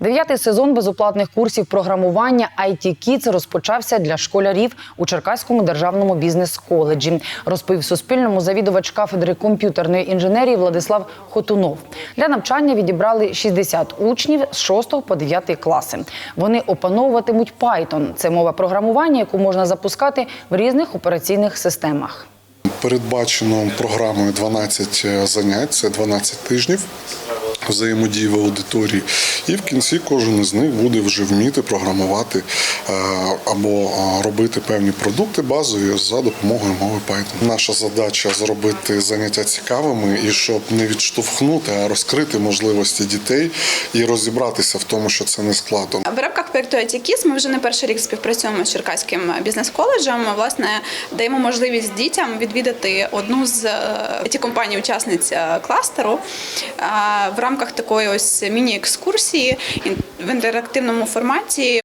Дев'ятий сезон безоплатних курсів програмування IT Kids розпочався для школярів у Черкаському державному бізнес-коледжі. Розповів Суспільному завідувач кафедри комп'ютерної інженерії Владислав Хотунов. Для навчання відібрали 60 учнів з 6 по 9 класи. Вони опановуватимуть Python. Це мова програмування, яку можна запускати в різних операційних системах. Передбачено програмою 12 занять, це 12 тижнів взаємодії в аудиторії. І в кінці кожен із них буде вже вміти програмувати е, або е, робити певні продукти базові за допомогою мови Python. Наша задача зробити заняття цікавими і щоб не відштовхнути, а розкрити можливості дітей і розібратися в тому, що це не складно. В рамках проєкту ITKIS ми вже не перший рік співпрацюємо з Черкаським бізнес-коледжем. Власне, даємо можливість дітям відвідати одну з it компаній учасниць е, кластеру е, в рамках такої ось міні-екскурсії в інтерактивному форматі.